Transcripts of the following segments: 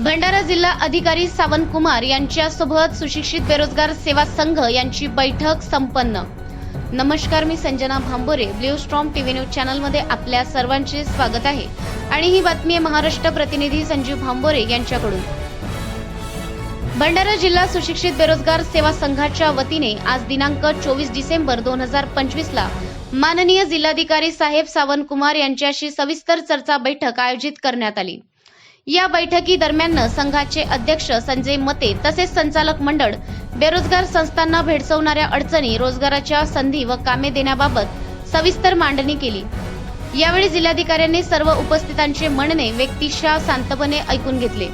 भंडारा जिल्हा अधिकारी सावंत कुमार यांच्यासोबत सुशिक्षित बेरोजगार सेवा संघ यांची बैठक संपन्न. नमस्कार मी Sanjana Bhambore. Blue storm TV news चॅनलमध्ये आपल्या सर्वांचे स्वागत आहे. आणि ही बातमी आहे महाराष्ट्र प्रतिनिधी संजीव भांबोरे यांच्याकडून. भंडारा जिल्हा सुशिक्षित बेरोजगार सेवा संघाच्या वतीने आज दिनांक चोवीस डिसेंबर दोन हजार पंचवीसला माननीय जिल्हाधिकारी साहेब सावंत कुमार यांच्याशी सविस्तर चर्चा बैठक आयोजित करण्यात आली. या बैठकी दरम्यान संघाचे अध्यक्ष संजय मते तसेच संचालक मंडळ बेरोजगार संस्थांना भेडसवणाऱ्या अडचणी रोजगाराच्या संधी व कामे देण्याबाबत सविस्तर मांडणी केली. यावेळी जिल्हाधिकाऱ्यांनी सर्व उपस्थितांचे म्हणणे व्यक्तिशा शांतपणे ऐकून घेतले.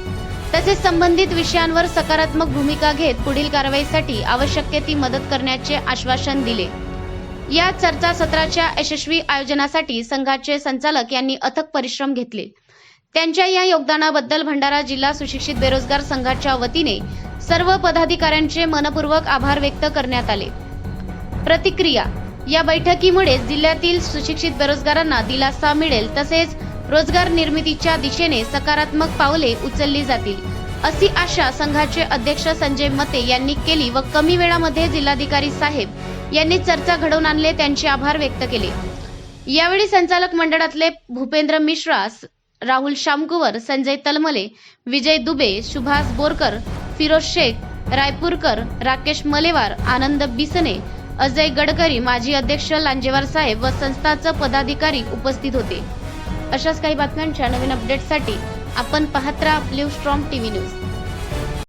तसेच संबंधित विषयांवर सकारात्मक भूमिका घेत पुढील कारवाईसाठी आवश्यक ती मदत करण्याचे आश्वासन दिले. या चर्चासत्राच्या यशस्वी आयोजनासाठी संघाचे संचालक यांनी अथक परिश्रम घेतले. त्यांच्या या योगदानाबद्दल भंडारा जिल्हा सुशिक्षित बेरोजगार संघाच्या वतीने सर्व पदाधिकाऱ्यांचे मनपूर्वक आभार व्यक्त करण्यात आले. प्रतिक्रिया या बैठकीमुळे जिल्ह्यातील सुशिक्षित बेरोजगारांना दिलासा मिळेल तसेच रोजगार निर्मितीच्या दिशेने सकारात्मक पावले उचलली जातील अशी आशा संघाचे अध्यक्ष संजय मते यांनी केली व कमी वेळामध्ये जिल्हाधिकारी साहेब यांनी चर्चा घडवून आणले त्यांचे आभार व्यक्त केले. यावेळी संचालक मंडळातले भूपेंद्र मिश्रा राहुल शामकुवर संजय तलमले विजय दुबे सुभाष बोरकर फिरोज शेख रायपूरकर राकेश मलेवार आनंद बिसने अजय गडकरी माजी अध्यक्ष लांजेवार साहेब व संस्थाचं पदाधिकारी उपस्थित होते. अशाच काही बातम्यांच्या नवीन अपडेटसाठी आपण पाहत राहा ब्ल्यू स्ट्रॉम टीव्ही न्यूज.